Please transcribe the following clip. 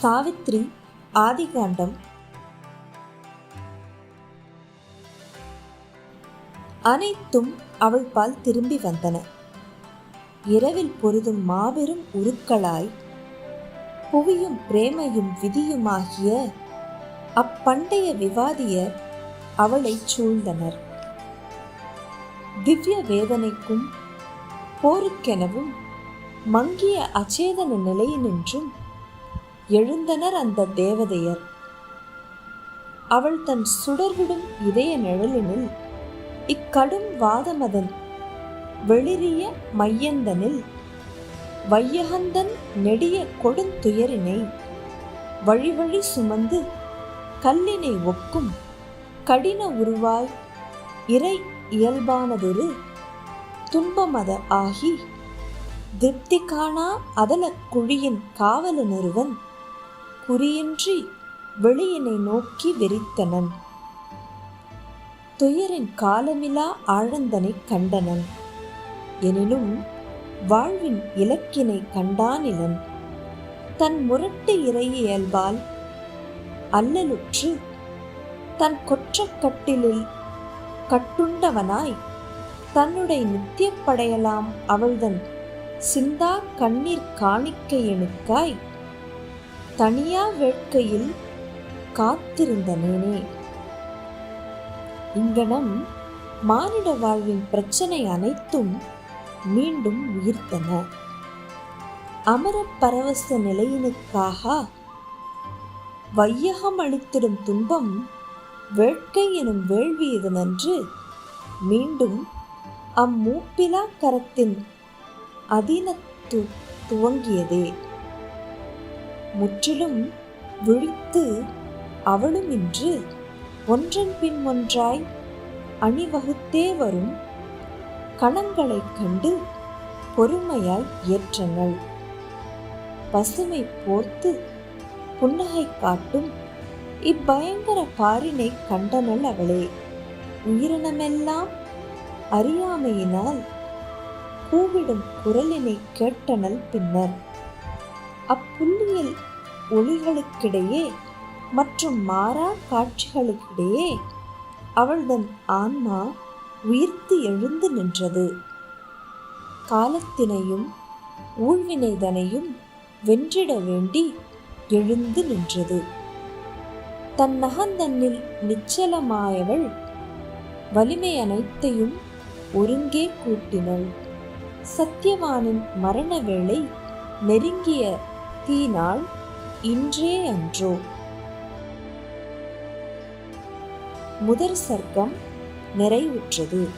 சாவித்ரி ஆதிகாண்டம். அனைத்தும் அவள் பால் திரும்பி வந்தன. இரவில் பொருதும் மாபெரும் உருக்களாய் புவியும் பிரேமையும் விதியுமாகிய அப்பண்டைய விவாதியர் அவளைச் சூழ்ந்தனர். திவ்ய வேதனைக்கும் போருக்கெனவும் மங்கிய அச்சேதன நிலையினின்றும் எழுந்தனர் அந்த தேவதையர். அவள் தன் சுடர்விடும் இதய நிழலினில் இக்கடும் வாதமதன் வெளிரிய மையந்தனில் வையகந்தன் நெடிய கொடுந்துயரினை வழிவழி சுமந்து கல்லினை ஒக்கும் கடின உருவாய் இறை இயல்பானதொரு துன்பமத ஆகி திருப்தி காணா அதலக் குழியின் காவலனொருவன் குறியின்றி வெளியினை நோக்கி வெறித்தனன். துயரின் காலமிலா ஆழந்தனை கண்டனன். எனினும் வாழ்வின் இலக்கினை கண்டானிலன். தன் முரட்டு இறையியல்பால் அல்லலுற்று தன் கொற்றக்கட்டிலில் கட்டுண்டவனாய் தன்னுடைய நித்தியப்படையலாம் அவள்தன் சிந்தா கண்ணீர் காணிக்கையனுக்காய் தனியா வேட்கையில் காத்திருந்தனேனே இங்கனம் மானிட வாழ்வின் பிரச்சனை அனைத்தும் மீண்டும் உயிர்த்தன. அமர பரவச நிலையினுக்காக வையகம் அளித்திடும் துன்பம் வேட்கை எனும் வேள்வி இதனன்று மீண்டும் அம்மூப்பிலா கரத்தின் அதீனத்து துவங்கியதே. முற்றிலும் விழித்து அவளும் இன்று ஒன்றன் பின் ஒன்றாய் அணிவகுத்தே வரும் கணங்களைக் கண்டு பொறுமையாய் ஏற்றனள் பசுமை போர்த்து புன்னகை காட்டும் இப்பயங்கர பாரினை கண்டனள் அவளே. உயிரினமெல்லாம் அறியாமையினால் கூவிடும் குரலினை கேட்டனள் பின்னர் அப்புள்ளியில் ஒளிகளுக்கிடையே மற்றும் மாறா காட்சிகளுக்கிடையே அவள்தன் ஆன்மா உயிர்த்து எழுந்து நின்றது. காலத்தினையும் ஊழ்வினைதனையும் வென்றிட வேண்டி எழுந்து நின்றது. தன் நகந்தன்னில் நிச்சலமாயவள் வலிமை அனைத்தையும் ஒருங்கே கூட்டினள். சத்தியவானின் மரண வேளை நெருங்கிய தீநாள் இன்றே அன்றோ. முதற் சர்க்கம் நிறைவுற்றது.